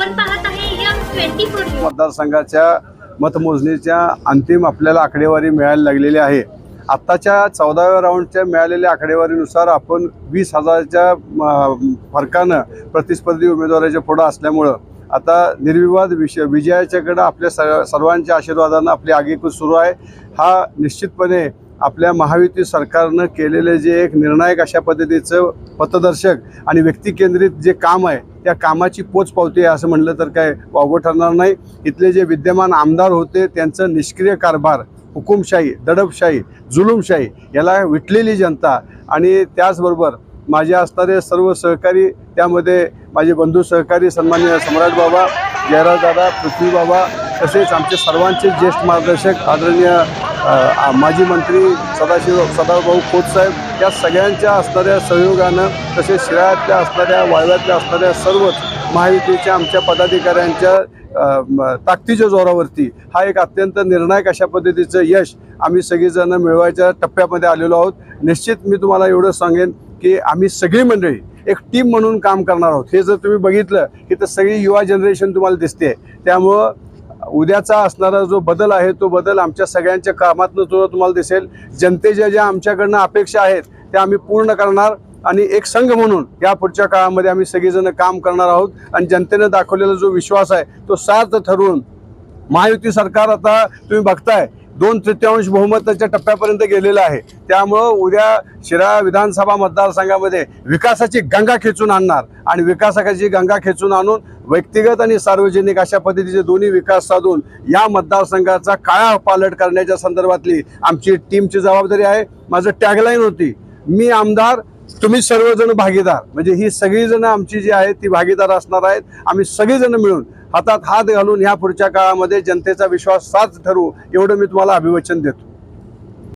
आपण पाहत आहे मतदारसंघाच्या मतमोजणीच्या अंतिम आपल्याला आकडेवारी मिळायला लागलेली आहे. आत्ताच्या चौदाव्या राऊंडच्या मिळालेल्या आकडेवारीनुसार आपण वीस हजाराच्या फरकानं प्रतिस्पर्धी उमेदवाराच्या पुढं असल्यामुळं आता निर्विवाद विषय विजयाच्याकडं आपल्या स सर्वांच्या आशीर्वादानं आपली आगेकूच सुरू आहे. हा निश्चितपणे आपल्या महायुती सरकारनं केलेले जे एक निर्णायक अशा पद्धतीचं पथदर्शक आणि व्यक्तिकेंद्रित जे काम आहे त्या कामाची पोचपावती आहे असं म्हटलं तर काय वावगं ठरणार नाही. इथले जे विद्यमान आमदार होते त्यांचं निष्क्रिय कारभार हुकुमशाही दडपशाही जुलूमशाही याला विटलेली जनता आणि त्याचबरोबर माझे असणारे सर्व सहकारी त्यामध्ये माझे बंधू सहकारी सन्मान्य सम्राट बाबा जयराजदादा पृथ्वी बाबा तसेच आमचे सर्वांचे ज्येष्ठ मार्गदर्शक आदरणीय माजी मंत्री सदाशिव सदाभाऊ खोत साहेब या सगळ्यांच्या असणाऱ्या सहयोगानं तसेच शिराळ्यातल्या असणाऱ्या वाळव्यातल्या असणाऱ्या सर्वच महायुतीच्या आमच्या पदाधिकाऱ्यांच्या ताकदीच्या जोरावरती हा एक अत्यंत निर्णायक अशा पद्धतीचं यश आम्ही सगळीजणं मिळवायच्या टप्प्यामध्ये आलेलो आहोत. निश्चित मी तुम्हाला एवढं सांगेन की आम्ही सगळी मंडळी एक टीम म्हणून काम करणार आहोत. हे जर तुम्ही बघितलं की तर सगळी युवा जनरेशन तुम्हाला दिसते. त्यामुळं उद्याचा असणारा जो बदल आहे तो बदल आमच्या सगळ्यांच्या कामातनं तो तुम्हाला दिसेल जनतेच्या ज्या आमच्याकडनं अपेक्षा आहेत त्या आम्ही पूर्ण करणार. आणि एक संघ म्हणून या पुढच्या काळामध्ये आम्ही सगळेजण काम करणार आहोत. आणि जनतेनं दाखवलेला जो विश्वास आहे तो सार्थ ठरवून महायुती सरकार आता तुम्ही बघताय दोन तृतीयांश बहुमताच्या टप्प्यापर्यंत गेलेलं आहे. त्यामुळं उद्या शिरा विधानसभा मतदारसंघामध्ये विकासाची गंगा खेचून आणणार. आणि विकासाची गंगा खेचून आणून व्यक्तिगत आणि सार्वजनिक अशा पद्धतीचे दोन्ही विकास साधून या मतदारसंघाचा काळा पालट करण्याच्या संदर्भातली आमची टीमची जबाबदारी आहे. माझं टॅगलाईन होती मी आमदार तुम्ही सर्वजण भागीदार. म्हणजे ही सगळीजण आमची जी आहेत ती भागीदार असणार आहेत. आम्ही सगळीजण मिळून हातात हात घालून ह्या पुढच्या काळामध्ये जनतेचा विश्वास साथ ठरवू एवढं मी तुम्हाला अभिवचन देतो.